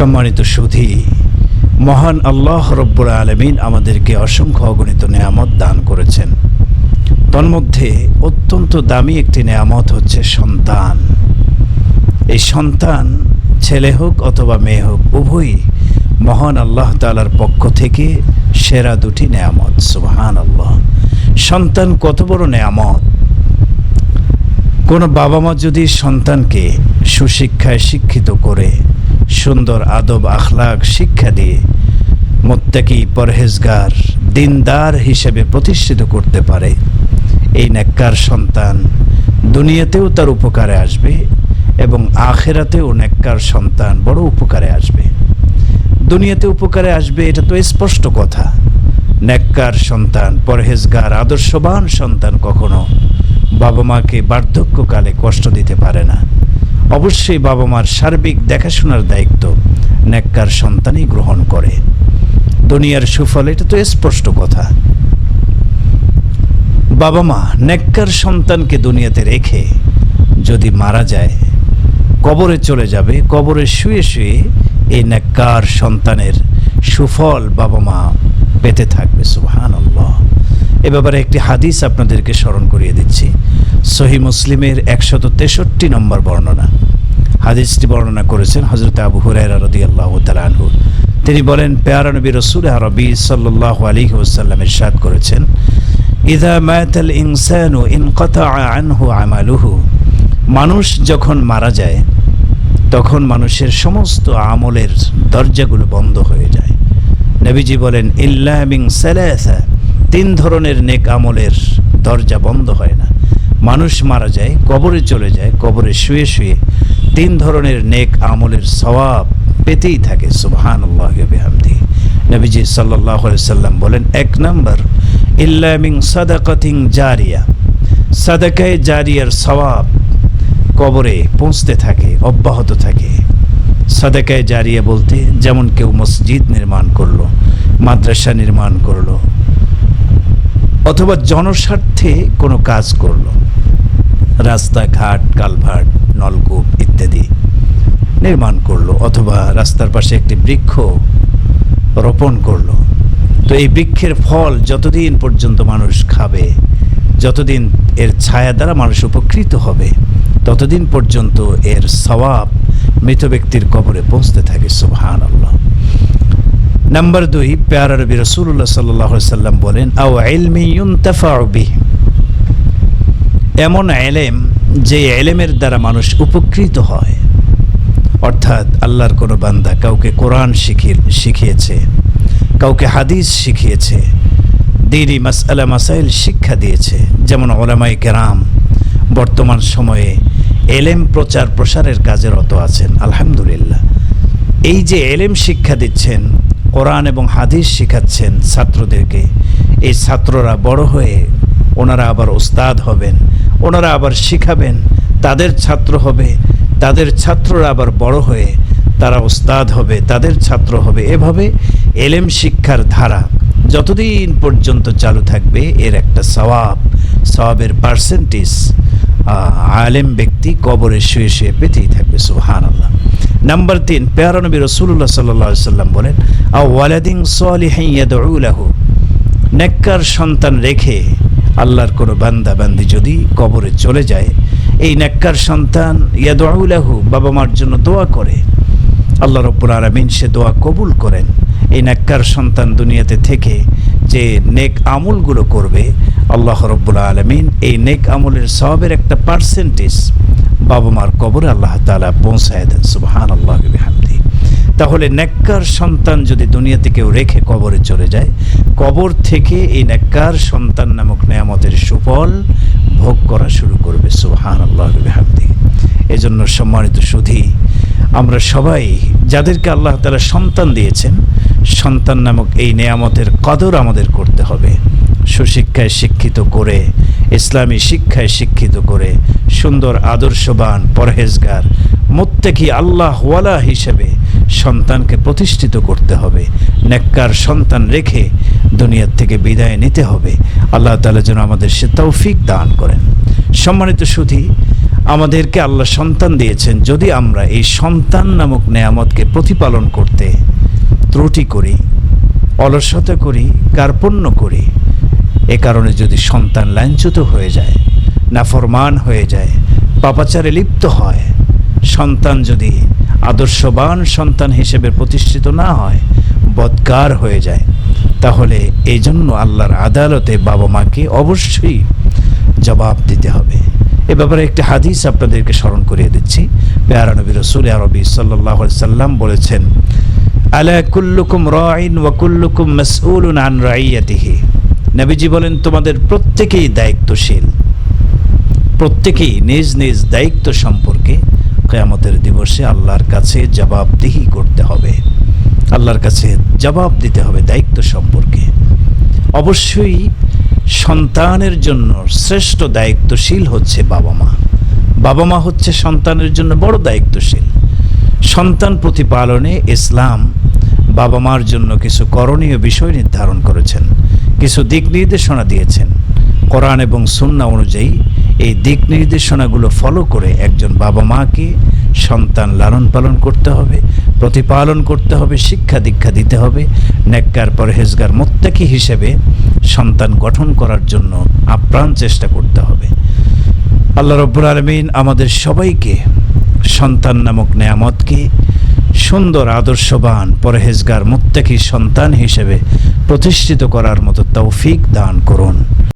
সম্মানিত সুধী, মহান আল্লাহ রব্বুর আলমিন আমাদেরকে অসংখ্য অগণিত নেয়ামত দান করেছেন। তন্মধ্যে অত্যন্ত দামি একটি নেয়ামত হচ্ছে সন্তান। এই সন্তান ছেলে হোক অথবা মেয়ে হোক, উভয়ই মহান আল্লাহ তালার পক্ষ থেকে সেরা দুটি নেয়ামত সুবহান আল্লাহ সন্তান কত বড় নেয়ামত? কোনো বাবা মা যদি সন্তানকে সুশিক্ষায় শিক্ষিত করে সুন্দর আদব, আখলাক, শিক্ষা দিয়ে মোত্তাকি, পরহেজগার, দিনদার হিসেবে প্রতিষ্ঠিত করতে পারে। এই নেককার সন্তান দুনিয়াতেও তার উপকারে আসবে এবং আখেরাতেও নেককার সন্তান বড় উপকারে আসবে। দুনিয়াতে উপকারে আসবে, এটা তো স্পষ্ট কথা। নেককার সন্তান, পরহেজগার, আদর্শবান সন্তান কখনো বাবা মাকে বার্ধক্যকালে কষ্ট দিতে পারে না। অবশ্যই বাবা মার সার্বিক দেখাশোনার দায়িত্ব নেককার সন্তানই গ্রহণ করে। দুনিয়ার সুফল, এটা তো স্পষ্ট কথা। বাবা মা নেককার সন্তানকে দুনিয়াতে রেখে যদি মারা যায়, কবরে চলে যাবে, কবরে শুয়ে শুয়ে এই নেককার সন্তানের সুফল বাবা মা পেতে থাকবে সুহান আল্লাহ এ ব্যাপারে একটি হাদিস আপনাদেরকে স্মরণ করিয়ে দিচ্ছি। সহি মুসলিমের একশত তেষট্টি নম্বর বর্ণনা। হাদিসটি বর্ণনা করেছেন হজরত আবু হুরাইরা রাদিয়াল্লাহু তাআলা আনহু। তিনি বলেন, পেয়ারা নবী রসুল আরবি সাল্লাহ আলী ওসাল্লাম ইরশাদ করেছেন ইদা মায়াতাল ইনসানু ইনকতা আনহু আমালুহু। মানুষ যখন মারা যায়, তখন মানুষের সমস্ত আমলের দরজাগুলো বন্ধ হয়ে যায়। নবীজি বলেন, ইল্লা মিং সালাসা তিন ধরনের নেক আমলের দরজা বন্ধ হয় না। মানুষ মারা যায়, কবরে চলে যায়, কবরে শুয়ে শুয়ে। তিন ধরনের নেক আমলের সওয়াব পেতেই থাকে সুবহান আল্লাহ বেহামদি। নবীজি সাল্লাহ সাল্লাম বলেন, এক নম্বর, ইল্লা মিং সাদাকাতিং জারিয়া। সাদাকায় জারিয়ার সওয়াব কবরে পৌঁছতে থাকে, অব্যাহত থাকে। সাদাকায় জারিয়া বলতে, যেমন কেউ মসজিদ নির্মাণ করল, মাদ্রাসা নির্মাণ করল অথবা জনস্বার্থে কোনো কাজ করল। রাস্তাঘাট, কালভার্ট, নলকূপ ইত্যাদি নির্মাণ করল অথবা রাস্তার পাশে একটি বৃক্ষ রোপণ করল। তো এই বৃক্ষের ফল যতদিন পর্যন্ত মানুষ খাবে, যতদিন এর ছায়া দ্বারা মানুষ উপকৃত হবে, ততদিন পর্যন্ত এর সওয়াব মৃত ব্যক্তির কবরে পৌঁছতে থাকে সুবহান আল্লাহ নাম্বার দুই পেয়ারা রবি রসুল্লাহ সাল্লাহ সাল্লাম বলেন, আও এলমি বিহ। এমন এলেম, যে এলেমের দ্বারা মানুষ উপকৃত হয়। অর্থাৎ আল্লাহর কোনো বান্দা কাউকে কোরআন শিখিয়ে শিখিয়েছে, কাউকে হাদিস শিখিয়েছে দিনই মাসালা মাসাইল শিক্ষা দিয়েছে। যেমন ওলামাই কেরাম, বর্তমান সময়ে এলেম প্রচার প্রসারের কাজে রত আছেন, আলহামদুলিল্লাহ। এই যে এলেম শিক্ষা দিচ্ছেন কোরআন এবং হাদিস শেখাচ্ছেন ছাত্রদেরকে। এই ছাত্ররা বড় হয়ে ওনারা আবার ওস্তাদ হবেন, ওনারা আবার শিখাবেন, তাদের ছাত্র হবে, তাদের ছাত্ররা আবার বড় হয়ে তারা ওস্তাদ হবে, তাদের ছাত্র হবে। এভাবে এলেম শিক্ষার ধারা যতদিন পর্যন্ত চালু থাকবে, এর একটা সওয়াব, সওয়াবের পার্সেন্টেজ আলেম ব্যক্তি কবরে শুয়ে শুয়ে পেতেই থাকবে সুহান নাম্বার তিন পেয়ারনবী রসুল্লাহ সাল্লাহ সাল্লাম বলেন আ নেককার সন্তান রেখে আল্লাহর কোনো বান্দা বান্দি যদি কবরে চলে যায়, এই নেককার সন্তান ইয়াদুলাহু বাবা মার জন্য দোয়া করে। আল্লাহ রব্বুল আলমিন সে দোয়া কবুল করেন। এই নেককার সন্তান দুনিয়াতে থেকে যে নেক আমলগুলো করবে, আল্লাহ রব্বুল আলমিন এই নেক আমলের সবের একটা পার্সেন্টেজ বাবা মার কবরে আল্লাহ তালা পৌঁছায় দেন সুবাহান আল্লাহ বিহামদি। তাহলে নেককার সন্তান যদি দুনিয়াতে কেউ রেখে কবরে চলে যায়, কবর থেকে এই নেককার সন্তান নামক নেয়ামতের সুফল ভোগ করা শুরু করবে সুবাহান আল্লাহ বিহামদি। এজন্য সম্মানিত সুধী, আমরা সবাই যাদেরকে আল্লাহ তালা সন্তান দিয়েছেন, সন্তান নামক এই নেয়ামতের কদর আমাদের করতে হবে। সুশিক্ষায় শিক্ষিত করে ইসলামী শিক্ষায় শিক্ষিত করে সুন্দর আদর্শবান পরহেজগার, মোত্তেকি আল্লাহওয়ালা হিসেবে সন্তানকে প্রতিষ্ঠিত করতে হবে, নেককার সন্তান রেখে দুনিয়ার থেকে বিদায় নিতে হবে। আল্লাহ তালা যেন আমাদের সে তৌফিক দান করেন। সম্মানিত সুধী, আমাদেরকে আল্লাহ সন্তান দিয়েছেন যদি আমরা এই সন্তান নামক নেয়ামতকে প্রতিপালন করতে ত্রুটি করি, অলসতা করি, কার্পণ্য করি এ কারণে যদি সন্তান লাঞ্ছিত হয়ে যায়, নাফরমান হয়ে যায়, পাপাচারে লিপ্ত হয়, সন্তান যদি আদর্শবান সন্তান হিসেবে প্রতিষ্ঠিত না হয়, বদকার হয়ে যায়, তাহলে এই জন্য আল্লাহর আদালতে বাবা মাকে অবশ্যই জবাব দিতে হবে। এ ব্যাপারে একটি হাদিস আপনাদেরকে স্মরণ করিয়ে দিচ্ছি। পেয়ারা নবী রসুল আরবি সাল্লাহ সাল্লাম বলেছেন, আলা কুল্লুকুম রাইন ওয়া কুল্লুকুম মাসউলুন আন রাইয়াতিহি। নবীজি বলেন, তোমাদের প্রত্যেকেই দায়িত্বশীল। প্রত্যেকেই নিজ নিজ দায়িত্ব সম্পর্কে কেয়ামতের দিবসে আল্লাহর কাছে জবাবদিহি করতে হবে। আল্লাহর কাছে জবাব দিতে হবে দায়িত্ব সম্পর্কে। অবশ্যই সন্তানের জন্য শ্রেষ্ঠ দায়িত্বশীল হচ্ছে বাবা মা। বাবা মা হচ্ছে সন্তানের জন্য বড় দায়িত্বশীল। সন্তান প্রতিপালনে ইসলাম বাবা মার জন্য কিছু করণীয় বিষয় নির্ধারণ করেছেন। কিছু দিক নির্দেশনা দিয়েছেন। কোরআন এবং সুন্না অনুযায়ী এই দিক নির্দেশনাগুলো ফলো করে একজন বাবা মাকে সন্তান লালন পালন করতে হবে, প্রতিপালন করতে হবে, শিক্ষা দীক্ষা দিতে হবে, নেককার পরহেজগার মোত্তাকি হিসেবে সন্তান গঠন করার জন্য আপ্রাণ চেষ্টা করতে হবে। আল্লাহ রব্বুল আলমিন আমাদের সবাইকে সন্তান নামক নেয়ামতকে সুন্দর আদর্শবান পরহেজগার মুত্তাকি সন্তান হিসেবে প্রতিষ্ঠিত করার মতো তৌফিক দান করুন।